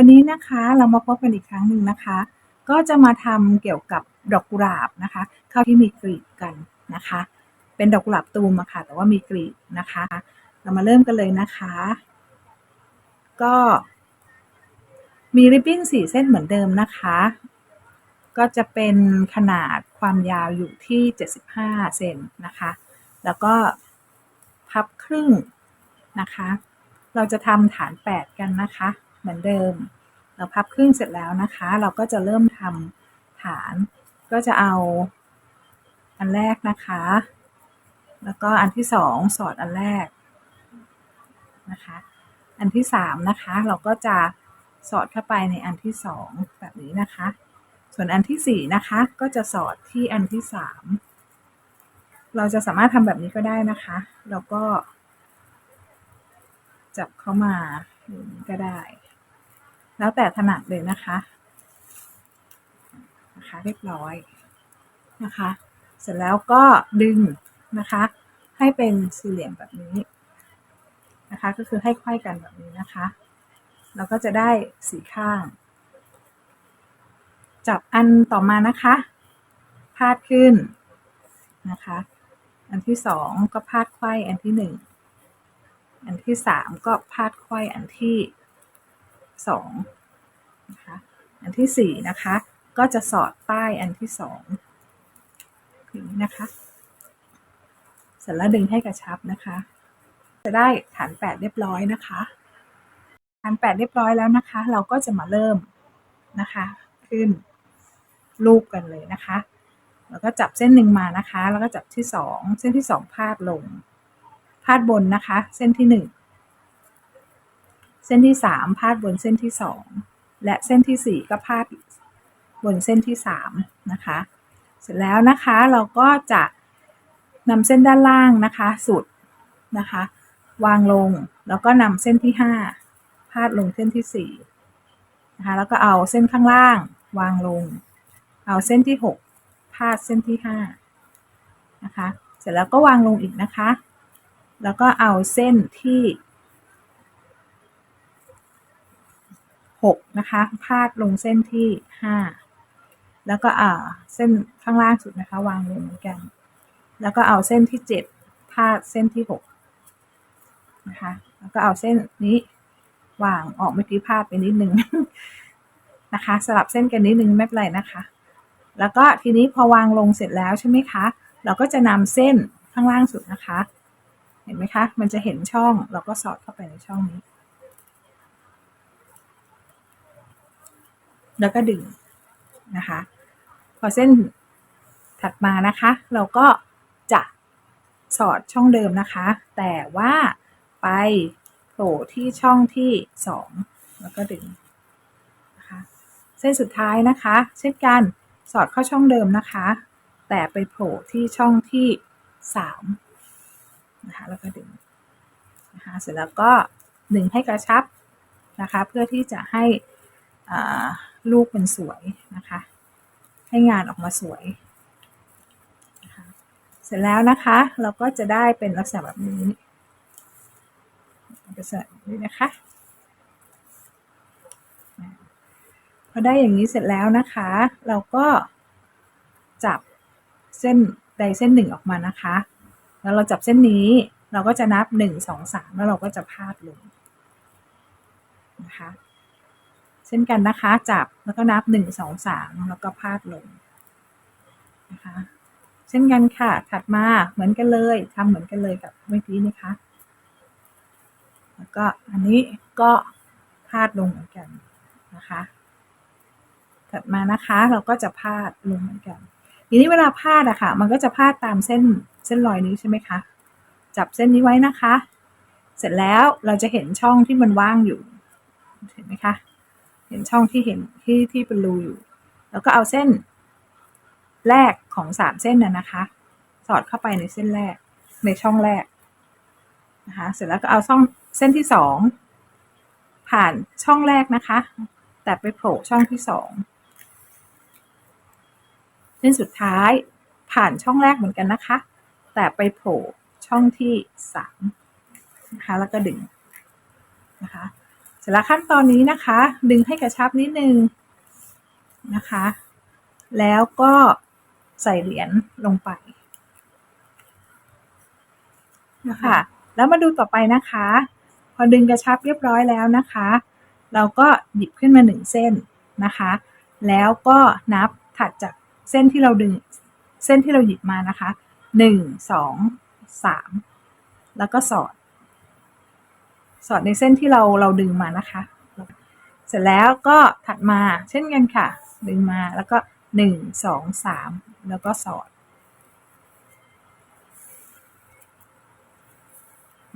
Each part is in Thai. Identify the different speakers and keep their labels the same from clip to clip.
Speaker 1: วันนี้นะคะเรามาพบกันอีกครั้งหนึ่งนะคะ ก็จะมาทำเกี่ยวกับดอกกุหลาบนะคะเข้าที่มีกลีบกันนะคะ เป็นดอกกุหลาบตูมอะค่ะแต่ว่ามีกลีบนะคะ เรามาเริ่มกันเลยนะคะ ก็มีริบบิ้นสี่เส้นเหมือนเดิมนะคะ ก็จะเป็นขนาดความยาวอยู่ที่ 75เซนนะคะ แล้วก็พับครึ่งนะคะ เราจะทำฐาน 8 กันนะคะ เหมือนเดิม เราพับครึ่งเสร็จแล้วนะคะ เราก็จะเริ่มทำฐาน ก็จะเอาอันแรกนะคะ แล้วก็อันที่สองสอดอันแรกนะคะ อันที่สามนะคะ เราก็จะสอดเข้าไปในอันที่สองแบบนี้นะคะ ส่วนอันที่สี่นะคะ ก็จะสอดที่อันที่สามเราจะสามารถทำแบบนี้ก็ได้นะคะ แล้วก็จับเข้ามา ก็ได้ แล้วแต่ถนัดเลยนะคะนะคะเรียบร้อยนะคะ เสร็จแล้วก็ดึงนะคะ ให้เป็นสี่เหลี่ยมแบบนี้นะคะ ก็คือให้ไขว้กันแบบนี้นะคะ เราก็จะได้สีข้าง จับอันต่อมานะคะพาดขึ้นนะคะ อันที่สองก็พาดไขว้อันที่หนึ่ง อันที่สามก็พาดไขว้อันที่สองนะคะอันที่สี่นะคะก็จะสอดใต้อันที่สองอย่างนี้นะคะเสร็จแล้วดึงให้กระชับนะคะ จะได้ฐานแปดเรียบร้อยนะคะฐานแปดเรียบร้อยแล้วนะคะ เราก็จะมาเริ่มนะคะ ขึ้นรูปกันเลยนะคะ แล้วก็จับเส้นหนึ่งมานะคะ แล้วก็จับที่สองเส้นที่สองพาดลง พาดบนนะคะ เส้นที่หนึ่งเส้นที่สามพาดบนเส้นที่สองและเส้นที่สี่ก็พาดบนเส้นที่สามนะคะ เสร็จแล้วนะคะเราก็จะนำเส้นด้านล่างนะคะ สุดนะคะ วางลงแล้วก็นำเส้นที่ห้าพาดลงเส้นที่สี่นะคะ แล้วก็เอาเส้นข้างล่าง วางลง เอาเส้นที่หกพาดเส้นที่ห้านะคะ เสร็จแล้วก็วางลงอีกนะคะ แล้วก็เอาเส้นที่หกนะคะ พาดลงเส้นที่ห้าแล้วก็อ่าเส้นข้างล่างสุดนะคะ วางลงเหมือนกัน แล้วก็เอาเส้นที่เจ็ดพาดเส้นที่หกนะคะ แล้วก็เอาเส้นนี้วางออกเมื่อกี้พาดไปนิดนึงนะคะ สลับเส้นกันนิดนึงไม่เป็นไรนะคะ แล้วก็ทีนี้พอวางลงเสร็จแล้วใช่ไหมคะ เราก็จะนำเส้นข้างล่างสุดนะคะ เห็นไหมคะ มันจะเห็นช่อง เราก็สอดเข้าไปในช่องนี้ แล้วก็ดึงนะคะ พอเส้นถัดมานะคะ เราก็จะสอดช่องเดิมนะคะ แต่ว่าไปโผล่ที่ช่องที่สองแล้วก็ดึงนะคะเส้นสุดท้ายนะคะ เช่นกันสอดเข้าช่องเดิมนะคะ แต่ไปโผล่ที่ช่องที่สาม นะคะแล้วก็ดึงนะคะเสร็จแล้วก็ดึงให้กระชับนะคะเพื่อที่จะให้ลูกเป็นสวยนะคะให้งานออกมาสวยนะคะเสร็จแล้วนะคะเราก็จะได้เป็นลักษณะแบบนี้ลักษณะแบบนี้นะคะพอได้อย่างนี้เสร็จแล้วนะคะ เราก็จับเส้นใดเส้นหนึ่งออกมานะคะ แล้วเราจับเส้นนี้เราก็จะนับหนึ่งสองสามแล้วเราก็จะพาดลงนะคะเช่นกันนะคะ จับแล้วก็นับหนึ่งสองสามแล้วก็พาดลงนะคะเช่นกันค่ะ ถัดมาเหมือนกันเลยทำเหมือนกันเลยกับเมื่อกี้นะคะ แล้วก็อันนี้ก็พาดลงเหมือนกันนะคะ ถัดมานะคะเราก็จะพาดลงเหมือนกัน ทีนี้เวลาพาดอะค่ะ มันก็จะพาดตามเส้นเส้นรอยนี้ใช่ไหมคะ จับเส้นนี้ไว้นะคะ เสร็จแล้วเราจะเห็นช่องที่มันว่างอยู่เห็นไหมคะ เห็นช่องที่เห็นที่ที่เป็นรูอยู่ แล้วก็เอาเส้นแรกของสามเส้นน่ะนะคะ สอดเข้าไปในเส้นแรกในช่องแรกนะคะ เสร็จแล้วก็เอาช่องเส้นที่สองผ่านช่องแรกนะคะ แต่ไปโผล่ช่องที่สอง เส้นสุดท้ายผ่านช่องแรกเหมือนกันนะคะ แต่ไปโผล่ช่องที่สามนะคะแล้วก็ดึงนะคะเสร็จแล้วขั้นตอนนี้นะคะ ดึงให้กระชับนิดนึงนะคะ แล้วก็ใส่เหรียญลงไปนะคะแล้วมาดูต่อไปนะคะ พอดึงกระชับเรียบร้อยแล้วนะคะ เราก็หยิบขึ้นมาหนึ่งเส้นนะคะ แล้วก็นับถัดจาก เส้นที่เราดึงเส้นที่เราหยิบมานะคะหนึ่งสองสามแล้วก็สอด สอดในเส้นที่เราเราดึงมานะคะ เสร็จแล้วก็ถัดมาเช่นกันค่ะ ดึงมาแล้วก็หนึ่งสองสามแล้วก็สอด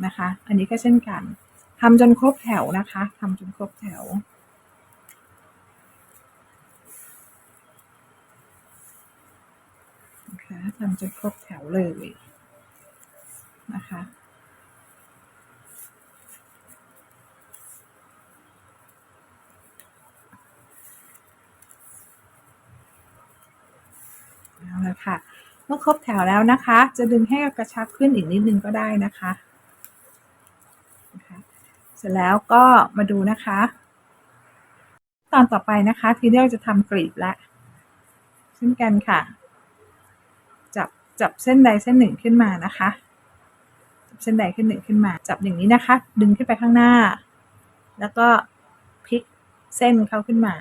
Speaker 1: นะคะ อันนี้ก็เช่นกันทำจนครบแถวนะคะทำจนครบแถว นะคะ ทำจนครบแถวเลยนะคะเอาละค่ะเมื่อครบแถวแล้วนะคะ จะดึงให้กระชับขึ้นอีกนิดนึงก็ได้นะคะนะคะเสร็จแล้วก็มาดูนะคะ ตอนต่อไปนะคะ ทีนี้เราจะทำกรีบละเช่นกันค่ะ จับจับเส้นใดเส้นหนึ่งขึ้นมานะคะ จับเส้นใดขึ้นหนึ่งขึ้นมา จับอย่างนี้นะคะ ดึงขึ้นไปข้างหน้า แล้วก็พลิกเส้นเขาขึ้นมา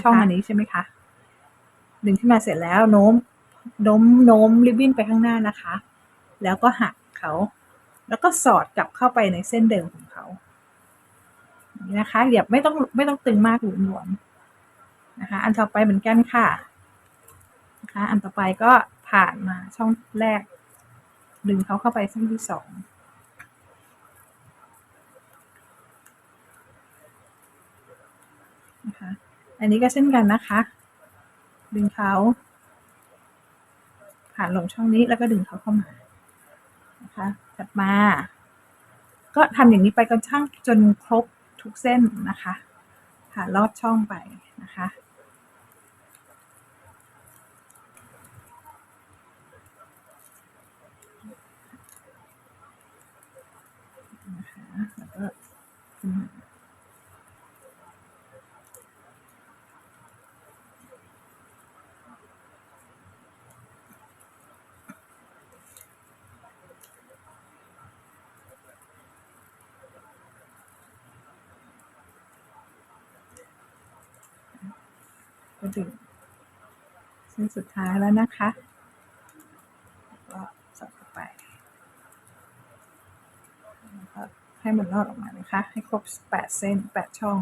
Speaker 1: ช่องอันนี้ใช่ไหมคะ ดึงขึ้นมาเสร็จแล้วโน้มโน้มโน้มริบบิ้นไปข้างหน้านะคะ แล้วก็หักเขาแล้วก็สอดกลับเข้าไปในเส้นเดิมของเขาอย่างนี้นะคะอย่าไม่ต้องไม่ต้องตึงมากหลวมๆนะคะ อันต่อไปเหมือนกันค่ะนะคะ อันต่อไปก็ ผ่านมาช่องแรก ดึงเขาเข้าไปช่องที่สองนะคะอันนี้ก็เช่นกันนะคะ ดึงเขาผ่านลงช่องนี้แล้วก็ดึงเขาเข้ามานะคะถัดมา ก็ทำอย่างนี้ไปจนช่างจนครบทุกเส้นนะคะผ่านลอดช่องไปนะคะนะคะแล้วก็ขึ้น มาก็ดึงเส้นสุดท้ายแล้วนะคะก็สอดเข้าไปแล้วก็ ให้มันลอดออกมานะคะ ให้ครบแปดเส้นแปดช่อง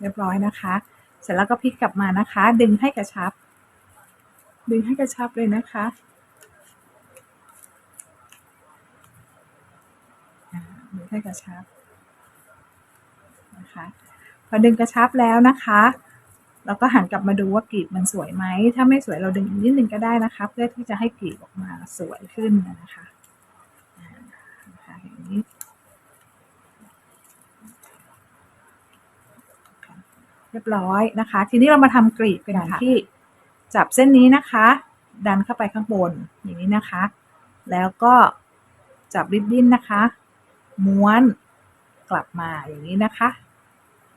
Speaker 1: เรียบร้อยนะคะ เสร็จแล้วก็พลิกกลับมานะคะ ดึงให้กระชับ ดึงให้กระชับเลยนะคะดึงให้กระชับนะคะ พอดึงกระชับแล้วนะคะ เราก็หันกลับมาดูว่ากรีบมันสวยไหม ถ้าไม่สวยเราดึงอีกนิดนึงก็ได้นะคะ เพื่อที่จะให้กรีบออกมาสวยขึ้นนะคะอย่างนี้เรียบร้อยนะคะ ทีนี้เรามาทำกรีบกันค่ะที่จับเส้นนี้นะคะ ดันเข้าไปข้างบนอย่างนี้นะคะ แล้วก็จับริบบิ้นนะคะ ม้วนกลับมาอย่างนี้นะคะ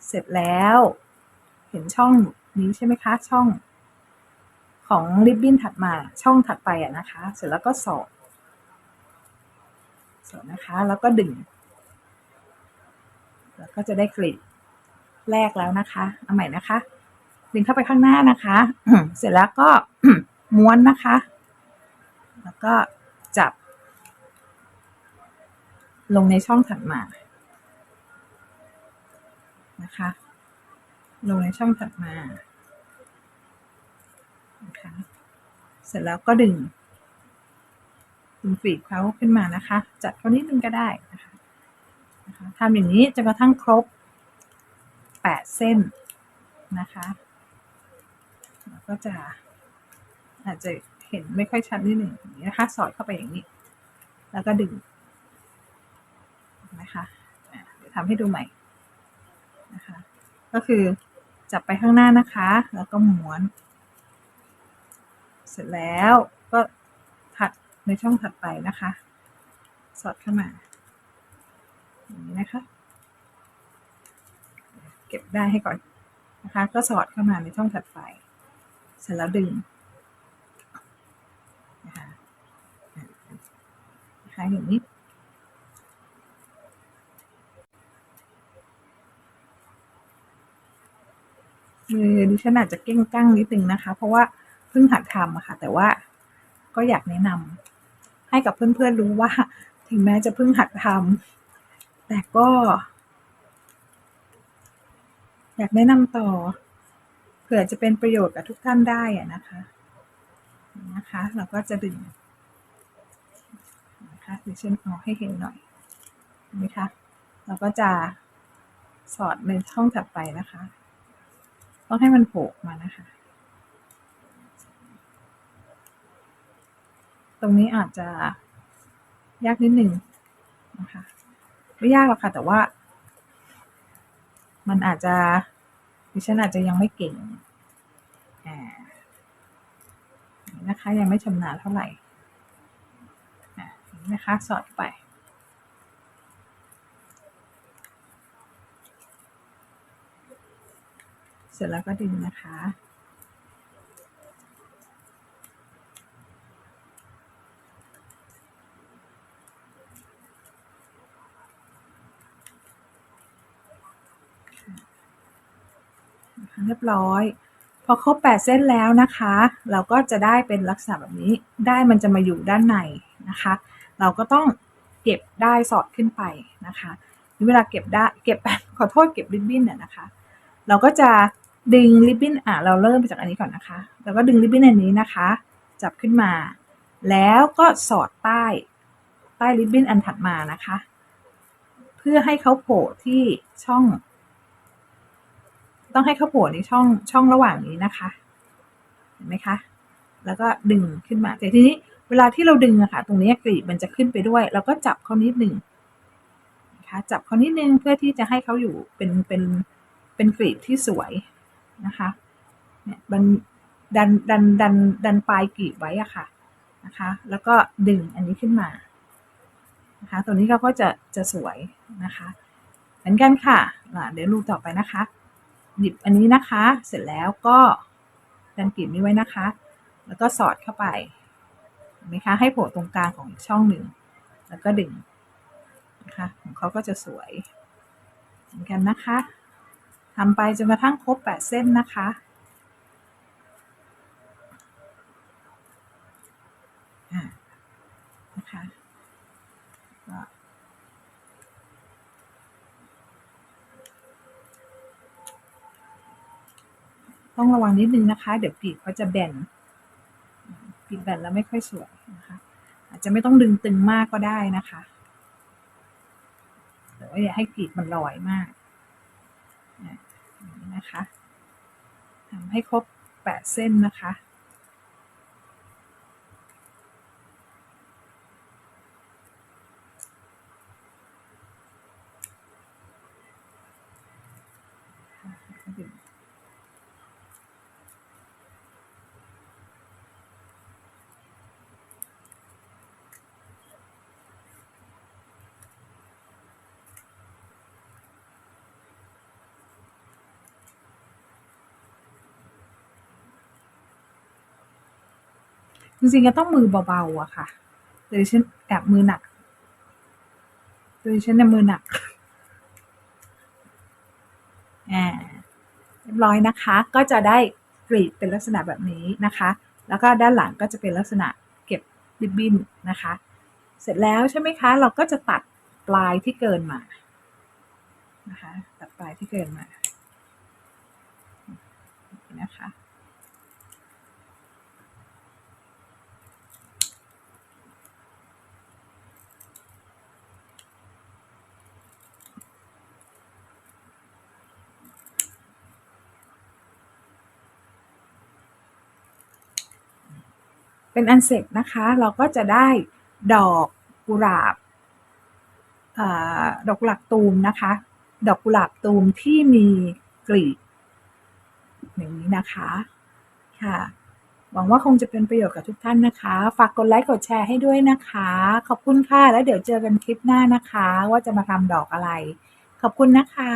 Speaker 1: เสร็จแล้วเห็นช่อง นี้ใช่ไหมคะ ช่องของริบบิ้นถัดมาช่องถัดไปอะนะคะ เสร็จแล้วก็สอดสอดนะคะ แล้วก็ดึง แล้วก็จะได้กรีบแรกแล้วนะคะเอาใหม่นะคะ ดึงเข้าไปข้างหน้านะคะ เสร็จแล้วก็ม้วนนะคะ แล้วก็จับ ลงในช่องถัดมานะคะ ลงในช่องถัดมานะคะเสร็จแล้วก็ดึงดึงฟีเขาขึ้นมานะคะ จัดเขานิดนึงก็ได้นะคะนะคะทำอย่างนี้จนกระทั่งครบแปดเส้นนะคะแล้วก็จะอาจจะเห็นไม่ค่อยชัดนิดหนึ่งนี้นะคะ สอดเข้าไปอย่างนี้ แล้วก็ดึงนะคะเดี๋ยวทำให้ดูใหม่นะคะ ก็คือ จับไปข้างหน้านะคะ แล้วก็ม้วน เสร็จแล้วก็ถัดในช่องถัดไปนะคะ สอดเข้ามาอย่างนี้นะคะ เก็บได้ให้ก่อนนะคะ ก็สอดเข้ามาในช่องถัดไป เสร็จแล้วดึงนะคะนะคะอย่างนี้ มือดิฉันอาจจะเก้งกั้งนิดนึงนะคะ เพราะว่าเพิ่งหัดทำอะค่ะ แต่ว่าก็อยากแนะนำให้กับเพื่อนๆรู้ว่า ถึงแม้จะเพิ่งหัดทำแต่ก็ อยากแนะนำต่อ เผื่อจะเป็นประโยชน์กับทุกท่านได้อะนะคะนะคะ เราก็จะดึงนะคะดิฉันเอาให้เห็นหน่อยนไหมคะเราก็จะสอดในช่องถัดไปนะคะ ต้องให้มันโผล่มานะคะ ตรงนี้อาจจะยากนิดหนึ่งนะคะไม่ยากหรอกค่ะ แต่ว่า มันอาจจะดิฉันอาจจะยังไม่เก่งนะคะยังไม่ชำนาญเท่าไหร่นะคะ สอดไป เส ร็จแล้วก็ดึงนะคะ เรียบร้อย พอครบ 8 เส้นแล้วนะคะ เราก็จะได้เป็นลักษณะแบบนี้ ได้มันจะมาอยู่ด้านในนะคะ เราก็ต้องเก็บได้สอดขึ้นไปนะคะเวลาเก็บได้เก็บขอโทษเก็บริบบิ้นเนี่ยนะคะ เราก็จะ ดึงริบบิ้นอะเราเริ่มจากอันนี้ก่อนนะคะ แล้วก็ดึงริบบิ้นอันนี้นะคะ จับขึ้นมา แล้วก็สอดใต้ใต้ริบบิ้นอันถัดมานะคะ เพื่อให้เขาโผล่ที่ช่อง ต้องให้เขาโผล่ในช่องช่องระหว่างนี้นะคะ เห็นไหมคะ แล้วก็ดึงขึ้นมา แต่ทีนี้เวลาที่เราดึงอะค่ะ ตรงนี้กรีบมันจะขึ้นไปด้วย เราก็จับเขานิดหนึ่งนะคะ จับเขานิดนึงเพื่อที่จะให้เขาอยู่เป็นเป็นเป็นกรีบที่สวย นะคะเนี่ยมันดันดันดันดันปลายกรีบไว้อะค่ะนะคะ แล้วก็ดึงอันนี้ขึ้นมานะคะ ตัวนี้เราก็จะจะสวยนะคะ เหมือนกันค่ะเดี๋ยวรูต่อไปนะคะ หยิบอันนี้นะคะ เสร็จแล้วก็ดันกีบนี้ไว้นะคะ แล้วก็สอดเข้าไปเห็นไหมคะให้โผล่ตรงกลางของอีกช่องหนึ่ง แล้วก็ดึงนะคะ ของเขาก็จะสวยเหมือนกันนะคะ ทำไปจนกระทั่งครบ8เส้นนะคะ นะคะต้องระวังนิดนึงนะคะ เดี๋ยวปีกเขาจะแบนปีกแบนแล้วไม่ค่อยสวยนะคะ อาจจะไม่ต้องดึงตึงมากก็ได้นะคะแต่ว่าอย่าให้ปีกมันลอยมาก นะคะทำให้ครบ 8 เส้นนะคะ จริงๆก็ต้องมือเบาๆอะค่ะแต่ดิฉันแอบมือหนักแต่ดิฉันเนี่ยมือหนักอ่าเรียบร้อยนะคะ ก็จะได้กรีดเป็นลักษณะแบบนี้นะคะ แล้วก็ด้านหลังก็จะเป็นลักษณะเก็บริบบิ้นนะคะ เสร็จแล้วใช่ไหมคะ เราก็จะตัดปลายที่เกินมานะคะตัดปลายที่เกินมานะคะ เป็นอันเสร็จนะคะ เราก็จะได้ดอกกุหลาบอดอกกุหลาบตูมนะคะ ดอกกุหลาบตูมที่มีกลีบอย่างนี้นะคะค่ะหวังว่าคงจะเป็นประโยชน์กับทุกท่านนะคะ ฝากกดไลค์กดแชร์ให้ด้วยนะคะ ขอบคุณค่ะ แล้วเดี๋ยวเจอกันคลิปหน้านะคะ ว่าจะมาทำดอกอะไร ขอบคุณนะคะ